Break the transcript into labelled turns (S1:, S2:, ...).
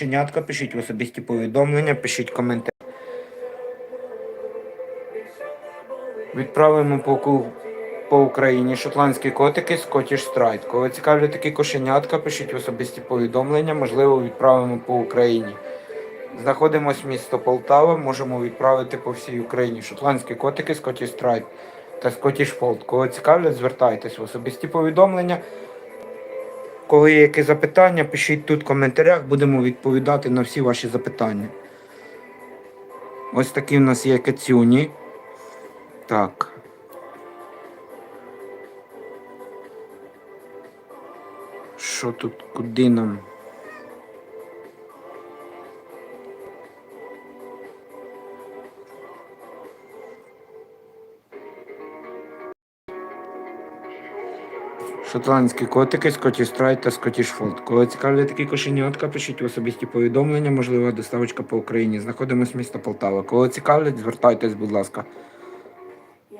S1: Кошенятка, пишіть особисті повідомлення, пишіть коментарі. Відправимо по, по Україні шотландські котики Scottish Stride. Коли цікавлять такі кошенятка, пишіть особисті повідомлення, можливо, відправимо по Україні. Знаходимось в місто Полтава, можемо відправити по всій Україні. Шотландські котики Scottish Stride та Scottish Fold. Коли цікавлять, звертайтесь в особисті повідомлення. Коли є які запитання, пишіть тут в коментарях, будемо відповідати на всі ваші запитання. Ось такі в нас є кацюні. Так. Що тут, куди нам? Шотландські котики, Скотті Страйт та Скотті Шфолд. Коли цікавлять такі кошенятка, пишіть особисті повідомлення, можлива доставочка по Україні. Знаходимось міста Полтава. Коли цікавлять, звертайтесь, будь ласка. Я